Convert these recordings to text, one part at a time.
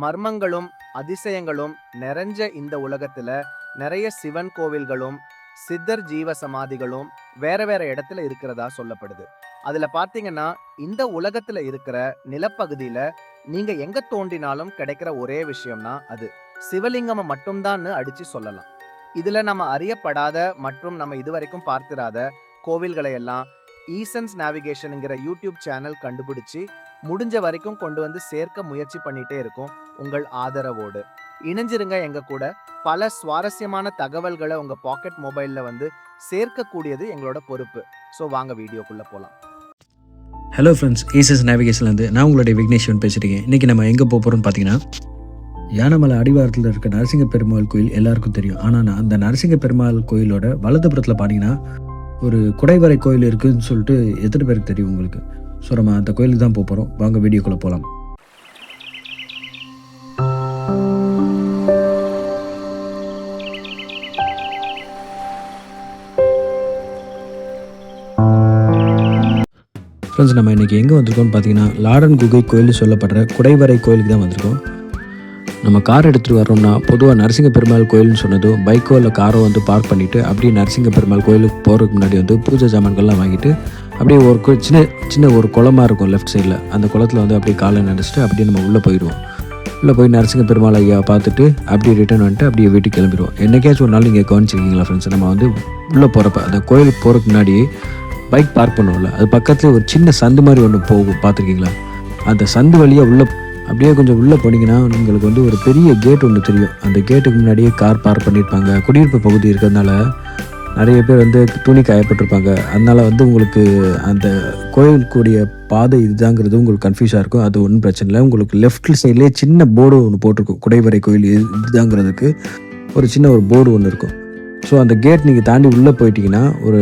மர்மங்களும் அதிசயங்களும் நிறைஞ்ச இந்த உலகத்துல நிறைய சிவன் கோவில்களும் சித்தர் ஜீவ சமாதிகளும் வேற வேற இடத்துல இருக்கிறதா சொல்லப்படுது. அதுல பாத்தீங்கன்னா இந்த உலகத்துல இருக்கிற நிலப்பகுதியில நீங்க எங்க தோண்டினாலும் கிடைக்கிற ஒரே விஷயம்னா அது. சிவலிங்கம மட்டும்தான்னு அடிச்சு சொல்லலாம். இதுல நம்ம அறியப்படாத மற்றும் நம்ம இதுவரைக்கும் பார்த்திராத கோவில்களை எல்லாம் ஈசன்ஸ் நேவிகேஷனுங்கிற யூடியூப் சேனல் கண்டுபிடிச்சு முடிஞ்ச வரைக்கும் கொண்டு வந்து சேர்க்க முயற்சி பண்ணிட்டே இருக்கும். உங்கள் ஆதரவோடு. இணைஞ்சிருங்க எங்க கூட. பல சுவாரஸ்யமான தகவல்களை உங்க பாக்கெட் மொபைல்ல வந்து சேர்க்கக்கூடியது எங்களோட பொறுப்பு. ஸோ வாங்க வீடியோக்குள்ள போலாம். ஹலோ ஃப்ரெண்ட்ஸ் ஏசஸ் நேவிகேஷன்லேருந்து நான் உங்களுடைய விக்னேஷ்வன் பேசியிருக்கேன் இன்றைக்கி நம்ம எங்கே போக போகிறோம்னு பார்த்தீங்கன்னா யானமலை அடிவாரத்தில் இருக்க நரசிங்க பெருமாள் கோயில் எல்லாருக்கும் தெரியும். ஆனால் நான் அந்த நரசிங்க பெருமாள் கோயிலோட வலதுபுறத்தில் பார்த்தீங்கன்னா ஒரு குடைவரை கோயில் இருக்குதுன்னு சொல்லிட்டு எத்தனை பேருக்கு தெரியும் உங்களுக்கு? ஸோ நம்ம அந்த கோயிலுக்கு தான் போக போகிறோம் வாங்க வீடியோக்குள்ளே போகலாம் ஃப்ரெண்ட்ஸ் நம்ம இன்றைக்கி எங்கே வந்திருக்கோம்னு பார்த்தீங்கன்னா லாடன் குகை கோயில்னு சொல்லப்படுற குடைவரை கோயிலுக்கு தான் வந்திருக்கோம். நம்ம கார் எடுத்துகிட்டு வரோம்னா பொதுவாக நரசிங்க பெருமாள் கோயில்னு சொன்னதும் பைக்கோ இல்லை காரோ வந்து பார்க் பண்ணிவிட்டு அப்படியே நரசிங்க பெருமாள் கோயிலுக்கு போகிறதுக்கு முன்னாடி வந்து பூஜை சாமான்கள்லாம் வாங்கிட்டு அப்படியே ஒரு சின்ன சின்ன ஒரு குளமாக இருக்கும் லெஃப்ட் சைடில் அந்த குளத்துல வந்து அப்படியே காலை நினச்சிட்டு அப்படியே நம்ம உள்ளே போயிடுவோம். உள்ளே போய் நரசிங்க பெருமாள் ஐயா பார்த்துட்டு அப்படியே ரிட்டர்ன் வந்துட்டு அப்படியே வீட்டுக்கு கிளம்பிடுவோம். என்னைக்காச்சும் ஒரு நாள் நீங்கள் கவனிச்சிருக்கீங்களா ஃப்ரெண்ட்ஸ் நம்ம வந்து உள்ளே போகிறப்ப அந்த கோயிலுக்கு போகிறதுக்கு முன்னாடி பைக் பார்க் பண்ணுவோம்ல அது பக்கத்தில் ஒரு சின்ன சந்து மாதிரி ஒன்று போகும் பார்த்துருக்கீங்களா? அந்த சந்து வழியாக உள்ளே அப்படியே கொஞ்சம் உள்ளே போனீங்கன்னா உங்களுக்கு வந்து ஒரு பெரிய கேட் ஒன்று தெரியும். அந்த கேட்டுக்கு முன்னாடியே கார் பார்க் பண்ணியிருப்பாங்க. குடியிருப்பு பகுதி இருக்கிறதுனால நிறைய பேர் வந்து துணி காயப்பட்டிருப்பாங்க. அதனால் வந்து உங்களுக்கு அந்த கோயிலுக்குரிய பாதை இதுதாங்கிறது உங்களுக்கு கன்ஃபியூஸாக இருக்கும். அது ஒன்றும் பிரச்சனை இல்லை. உங்களுக்கு லெஃப்ட் சைட்லேயே சின்ன போர்டு ஒன்று போட்டிருக்கும். குடைவரை கோயில் இதுதாங்கிறதுக்கு ஒரு சின்ன ஒரு போர்டு ஒன்று இருக்கும். ஸோ அந்த கேட் நீங்கள் தாண்டி உள்ளே போயிட்டீங்கன்னா ஒரு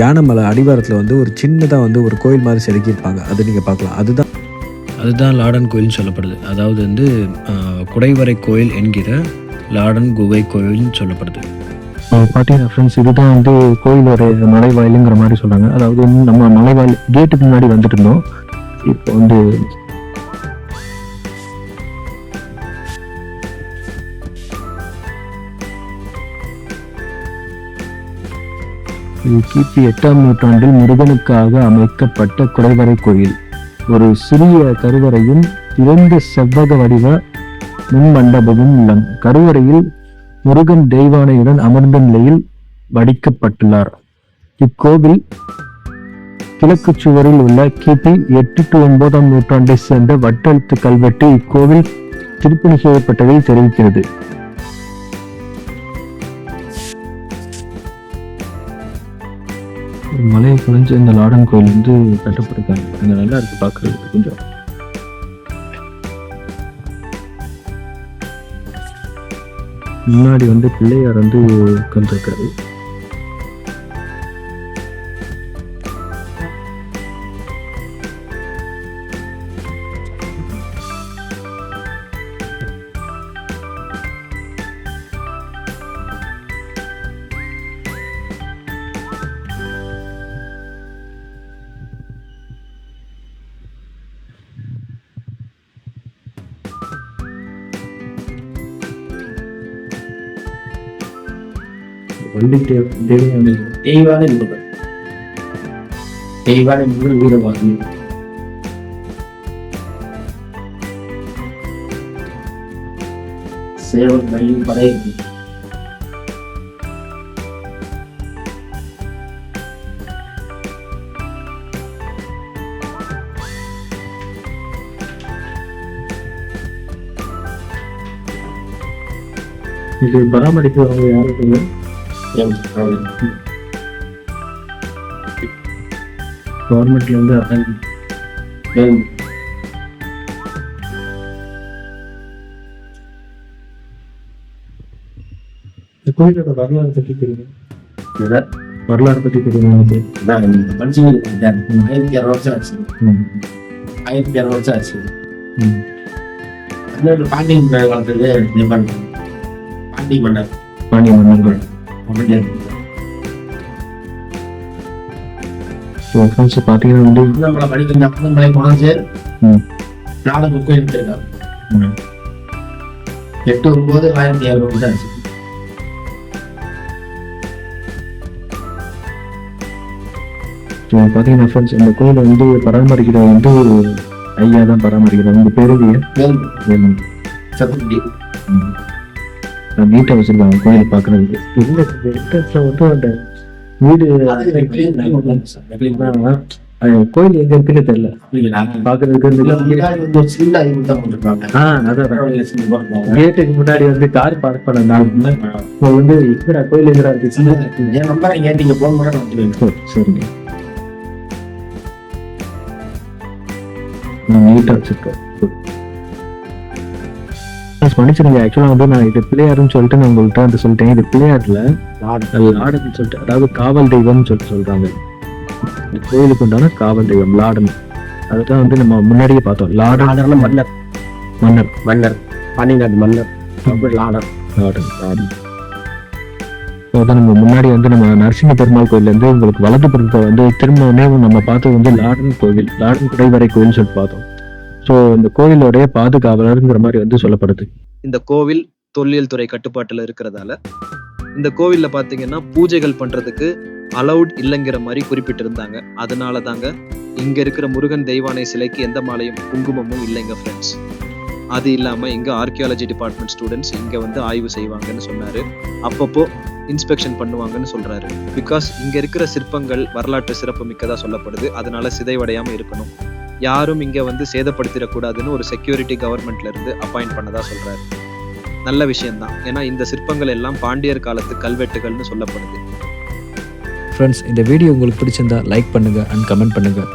யானை மலை அடிவாரத்தில் வந்து ஒரு சின்னதாக வந்து ஒரு கோயில் மாதிரி செதுக்கியிருப்பாங்க. அது நீங்கள் பார்க்கலாம். அதுதான் அதுதான் லாடன் கோயில்னு சொல்லப்படுது. அதாவது வந்து குடைவரை கோயில் என்கிற லாடன் குகை கோயில்னு சொல்லப்படுது. பார்த்தீங்கன்னா ஃப்ரெண்ட்ஸ் இதுதான் வந்து கோயிலோட மலைவாயிலுங்கிற மாதிரி சொல்றாங்க. அதாவது வந்து நம்ம மலைவாயில் கேட்டுக்கு முன்னாடி வந்துட்டு இருந்தோம். இப்போ வந்து கிபி எட்டாம் நூற்றாண்டில் முருகனுக்காக அமைக்கப்பட்ட குடைவரை கோயில். ஒரு சிறிய கருவறையும் இரண்டு செவ்வக வடிவ முன் மண்டபமும் உள்ளன. கருவறையில் முருகன் தெய்வானையுடன் அமர்ந்த நிலையில் வடிக்கப்பட்டுள்ளார். இக்கோவில் கிழக்கு சுவரில் உள்ள கிபி எட்டு டு ஒன்பதாம் நூற்றாண்டை சேர்ந்த வட்டெழுத்து கல்வெட்டு இக்கோவில் திருப்பணி செய்யப்பட்டதை தெரிவிக்கிறது. மலையை குறைஞ்சு இந்த லாடன் கோயில் வந்து கட்டப்பட்டிருக்காங்க. அங்கே நல்லா இருக்கு பாக்குறதுக்கு கொஞ்சம். முன்னாடி வந்து பிள்ளையார் வந்து உட்காந்துருக்காரு வள்ளி தேவ- தெய்வான நிபுணர் தெய்வான நிபுணர் வீரவாதி சேவன் மயில் படை. இது பராமரிப்பு அவங்க யாருக்கு கவர்மெண்ட்ல இருந்து அதான் இந்த கோயிலோட வரலாறு பத்தி தெரியும்? வரலாறு பத்தி தெரியும் எனக்கு ஆயிரத்தி இரநூறு வருஷம் ஆச்சு. ஆயிரத்தி இரநூறு வருஷம் ஆச்சு. பாண்டியன் பண்ணாங்க. பாண்டிய மன்னர் பாண்டிய ஸோ ஃப்ரெண்ட்ஸ் பார்த்தீங்கன்னா வந்து நம்மளை படிக்கிற நம்மளை குறைஞ்சு. நாலு புக்கு எடுத்திருக்காங்க ம். எட்டு ஒன்பது ஆயிரத்தி இரநூறு ஆச்சு பார்த்தீங்கன்னா ஃப்ரெண்ட்ஸ் இந்த கோயிலை வந்து பராமரிக்கிறது வந்து ஐயா தான் பராமரிக்கிறாங்க வேலு வேணும் சத்துக்குட்டி நீட்டாக வச்சிருக்காங்க கோயில் பார்க்கறதுக்கு. இல்லை என்ட்ரன்ஸ்ல வந்து அந்த வீடு கோயில் எங்க இருக்குன்னு தெரியல. போட்டிருப்பாங்க. கேட்டுக்கு முன்னாடி வந்து கார் பார்க் பண்ண இப்போ வந்து எங்கடா கோயில் எங்கடா இருக்கு? என் நம்பரை கேட்டீங்க போன் பண்ண சரிங்க. நீட்டாக வச்சிருக்கேன் மன்னிச்சிருங்க ஆக்சுவலாக வந்து நான் இது பிள்ளையாருன்னு சொல்லிட்டு நான் உங்கள்கிட்ட வந்து சொல்லிட்டேன். இது பிள்ளையார்ல லாடன்னு சொல்லிட்டு அதாவது காவல் தெய்வம்னு சொல்லிட்டு சொல்றாங்க. இந்த கோயிலுக்கு உண்டான காவல் தெய்வம் லாடன் அதுதான் வந்து நம்ம முன்னாடியே பார்த்தோம். லாடன் மன்னர். மன்னர். மன்னர். பன்னிநாடு மன்னர். லாடன் லாடன் So, அதான் நம்ம முன்னாடி வந்து நம்ம நரசிங்க பெருமாள் கோயில்ல இருந்து உங்களுக்கு வலது புறத்தை வந்து திரும்பவுமே நம்ம பார்த்தது வந்து லாடன் கோவில் லாடன் குடைவரை கோயில் சொல்லிட்டு பார்த்தோம். ஸோ இந்த கோயிலோடைய பாதுகாவலருங்கிற மாதிரி வந்து சொல்லப்படுது. இந்த கோவில் தொல்லியல் துறை கட்டுப்பாட்டில் இருக்கிறதால இந்த கோவிலில் பார்த்தீங்கன்னா பூஜைகள் பண்ணுறதுக்கு அலௌட் இல்லைங்கிற மாதிரி குறிப்பிட்டிருந்தாங்க. அதனால தாங்க இங்கே இருக்கிற முருகன் தெய்வானை சிலைக்கு எந்த மாலையும் குங்குமமும் இல்லைங்க ஃப்ரெண்ட்ஸ் அது இல்லாமல் இங்கே ஆர்கியாலஜி டிபார்ட்மெண்ட் ஸ்டூடெண்ட்ஸ் இங்கே வந்து ஆய்வு செய்வாங்கன்னு சொன்னார். அப்பப்போ இன்ஸ்பெக்ஷன் பண்ணுவாங்கன்னு சொல்கிறாரு பிகாஸ் இங்கே இருக்கிற சிற்பங்கள் வரலாற்று சிறப்பு மிக்கதாக சொல்லப்படுது. அதனால சிதைவடையாமல் இருக்கணும். யாரும் இங்க வந்து சேதப்படுத்திடக்கூடாதுன்னு ஒரு செக்யூரிட்டி கவர்மெண்ட்ல இருந்து அப்பாயிண்ட் பண்ணதா சொல்றாரு. நல்ல விஷயம்தான். ஏன்னா இந்த சிற்பங்கள் எல்லாம் பாண்டியர் காலத்து கல்வெட்டுகள்னு சொல்லப்படுது. ஃப்ரெண்ட்ஸ் இந்த வீடியோ உங்களுக்கு பிடிச்சிருந்தா லைக் பண்ணுங்கள் அண்ட் கமெண்ட் பண்ணுங்கள்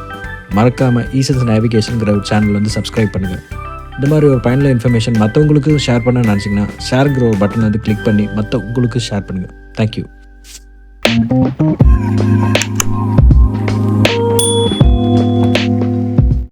மறக்காமல் ஈசன்ஸ் நேவிகேஷனுங்கிற ஒரு சேனல் வந்து சப்ஸ்கிரைப் பண்ணுங்கள் இந்த மாதிரி ஒரு பயனுள்ள இன்ஃபர்மேஷன் மற்றவங்களுக்கு ஷேர் பண்ண நினச்சிங்கன்னா ஷேருங்கிற ஒரு பட்டன் வந்து கிளிக் பண்ணி மற்றவங்களுக்கு ஷேர் பண்ணுங்கள் தேங்க்யூ